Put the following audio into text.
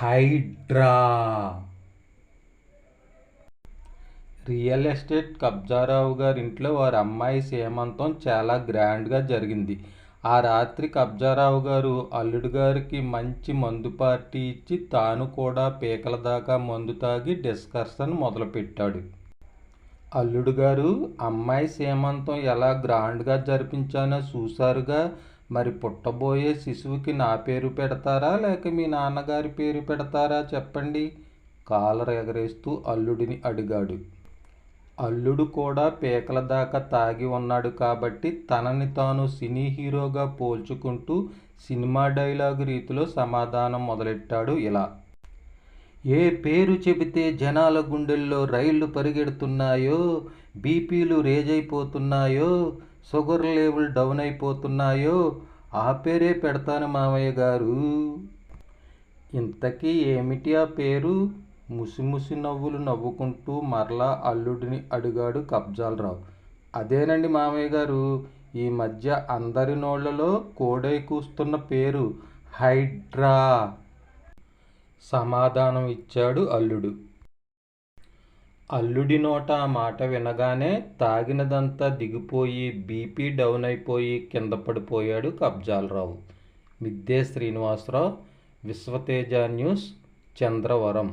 Hydraa. Real estate కబ్జారావు గారి ఇంట్లో వారి అమ్మాయి సీమంతం చాలా గ్రాండ్గా జరిగింది. ఆ రాత్రి కబ్జారావు గారు అల్లుడు గారికి మంచి మందు పార్టీ ఇచ్చి తాను కూడా పీకల దాకా మందు తాగి డిస్కషన్ మొదలుపెట్టాడు. అల్లుడు గారు అమ్మాయి సీమంతం ఎలా గ్రాండ్గా జరిపించానో చూశారుగా. మరి పుట్టబోయే శిశువుకి నా పేరు పెడతారా? లేక మీ నాన్నగారి పేరు పెడతారా? చెప్పండి. కాలర్ ఎగరేస్తూ అల్లుడిని అడిగాడు. అల్లుడు కూడా పీకల దాకా తాగి ఉన్నాడు కాబట్టి తనని తాను సినీ హీరోగా పోల్చుకుంటూ సినిమా డైలాగు రీతిలో సమాధానం మొదలెట్టాడు ఇలా. ఏ పేరు చెబితే జనాల గుండెల్లో రైళ్ళు పరిగెడుతున్నాయో బీపీలు రేజ్ అయిపోతున్నాయో షుగర్ లెవెల్ డౌన్ అయిపోతున్నాయో ఆ పేరే పెడతాను మామయ్య గారు. ఇంతకీ ఏమిటి ఆ పేరు? ముసిముసి నవ్వులు నవ్వుకుంటూ మరలా అల్లుడిని అడిగాడు కబ్జాలరావు. అదేనండి మామయ్య గారు ఈ మధ్య అందరి నోళ్ళలో కోడై కూస్తున్న పేరు హైడ్రా. సమాధానం ఇచ్చాడు అల్లుడు. అల్లుడి నోట ఆ మాట వినగానే తాగినదంతా దిగిపోయి బీపీ డౌన్ అయిపోయి కింద పడిపోయాడు కబ్జాలరావు. మిద్దే శ్రీనివాసరావు విశ్వతేజ న్యూస్ చంద్రవరం.